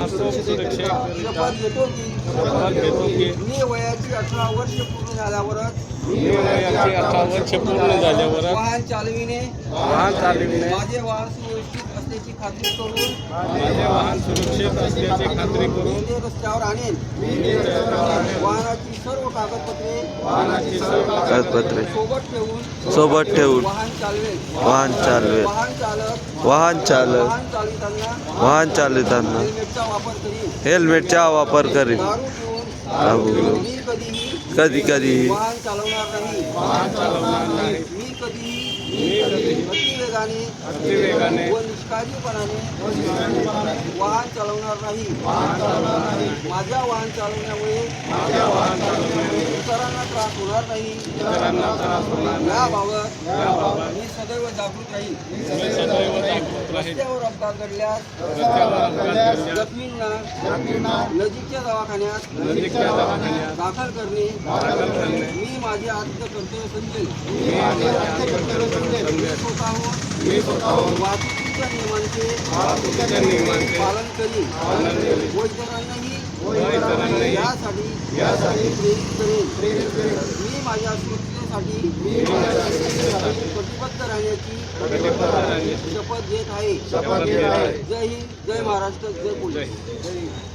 शपथ घेतो की मी वयाची अठरा वर्ष पूर्ण झाल्यावरच वर्ष पूर्ण झाल्यावर वाहन चालविणे वाहन चालविणे माझे वाहन सुरक्षित असल्याची खात्री करून माझे वाहन सुरक्षित असल्याची खात्री करून रस्त्यावर आणेन वाहनाची सर्व कागदपत्रे वाहनाची सर्व कागदपत्रे सोबत ठेवून सोबत ठेवून वाहन चालवेल वाहन चालवेल वाहन चालक वाहन चालक वाहन चालविताना वाहन चालविताना हेल्मेटचा वापर करी कभी कभी वाहन वाहन वाहन वाहन चालवण्यामुळे नहीं। त्रास होणार सदैव जागृत रस्त्यावर अपघात घडल्यास जखमींना नजीकच्या दवाखान्यात दाखल करणे. मी माझे आद्य कर्तव्य समजेल. स्वतःहून वाहतुकीच्या नियमांचे पालन करीन. व इतरांनाही यासाठी प्रेरित करेन. मी माझ्या सुरक्षेसाठी कटिबद्ध राहण्याची शपथ घेत आहे. शपथ घेत आहे. जय हिंद जय महाराष्ट्र जय जय